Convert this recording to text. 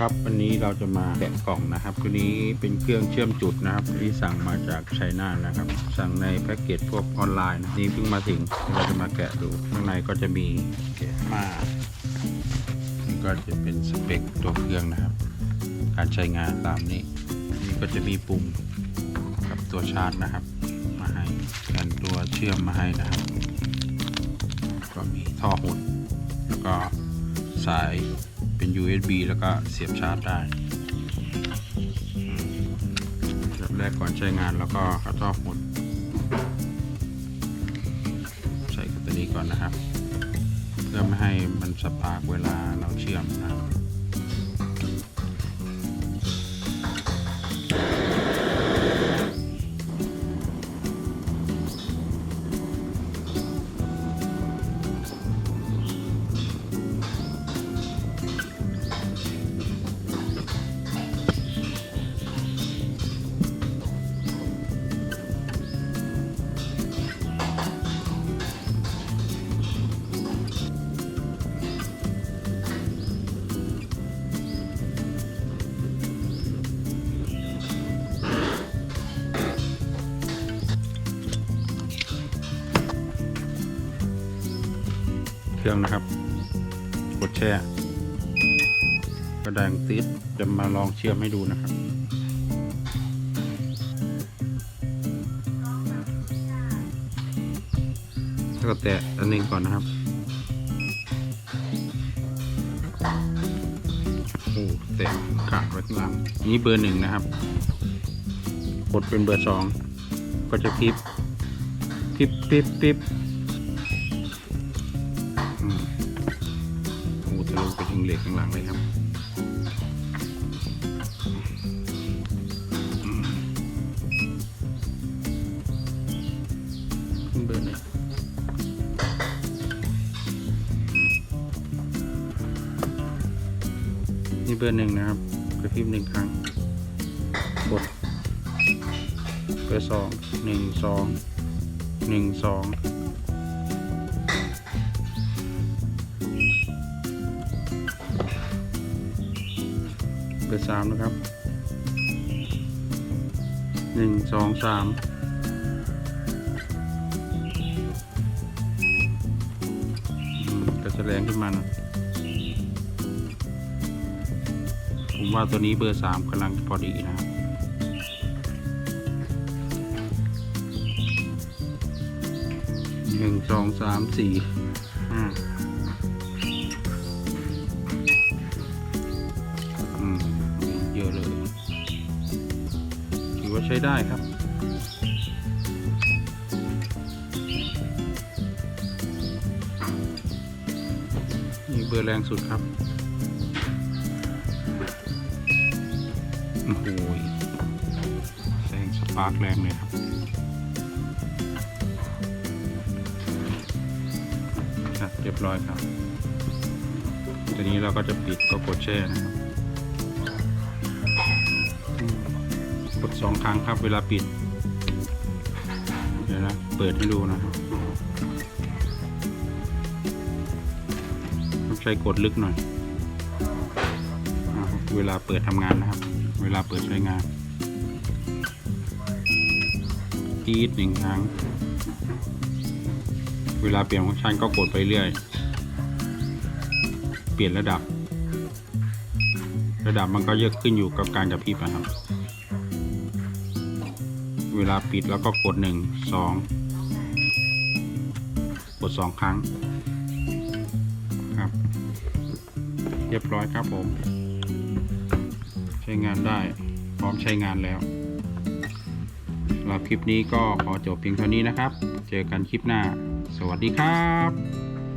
ครับวันนี้เราจะมาแกะกล่องนะครับตัวนี้เป็นเครื่องเชื่อมจุดนะครับที่สั่งมาจากไชน่านะครับ สั่งในแพ็กเกจพวกออนไลน์นี่เพิ่งมาถึงเราจะมาแกะดูข้างในก็จะมีแกะมานี่ก็จะเป็นสเปคตัวเครื่องนะครับ การใช้งานตามนี้ นี่ก็จะมีปุ่มกับตัวชาร์จนะครับ มาให้แทนตัวเชื่อมมาให้นะครับ ก็มีท่อหดแล้วก็สาย เป็น USB แล้วก็เสียบชาร์จได้แบบแรกก่อนใช้งานแล้วก็กระท่อหดใส่กับตัวนี้ก่อนนะครับ เพื่อไม่ให้มันสปาร์กเวลาเราเชื่อมนะครับ เครื่องนะครับ กดแช่กระดังติดจะมาลองเชื่อมให้ดูนะครับ แล้วก็แตะอันหนึงก่อนนะครับโอ้แตะขาดไว้ข้างหลังนี่เบอร์หนึ่งนะครับ กดเป็นเบอร์สองก็จะพริบพริบพริบพริบ โอ้ทะลุไปถึงเหล็กข้างหลังเลยครับอืมขึ้นเบอร์หนึ่งนี่เบอร์หนึ่งนะครับกระพริบหนึ่งครั้งกดเบอร์สองหนึ่งสองหนึ่งสอง เบอร์สามนะครับหนึ่งสองสามก็จะแรงขึ้นมานะผมว่าตัวนี้เบอร์สามกำลังพอดีนะครับหนึ่งสองสามสี่ห้า ว่าใช้ได้ครับ นี่เบอร์แรงสุดครับโอ้โหแสงสปาร์กแรงเลยครับครับเรียบร้อยครับทีนี้เราก็จะปิดก็กดแช่นะครับ ดสองครั้งครับ เวลาปิด เดี๋ยวนะ เปิดให้ดูนะครับต้องใช้กดลึกหน่อย เวลาเปิดทำงานนะครับ เวลาเปิดใช้งานกีดหนึ่งครั้ง เวลาเปลี่ยนฟังก์ชันก็กดไปเรื่อย เปลี่ยนระดับ ระดับมันก็เยอะขึ้นอยู่กับการกระพริบนะครับ เวลาปิดแล้วก็กดหนึ่งสองกดสองครั้งครับ เรียบร้อยครับผม ใช้งานได้พร้อมใช้งานแล้วสำหรับคลิปนี้ก็ขอจบเพียงเท่านี้นะครับ เจอกันคลิปหน้า สวัสดีครับ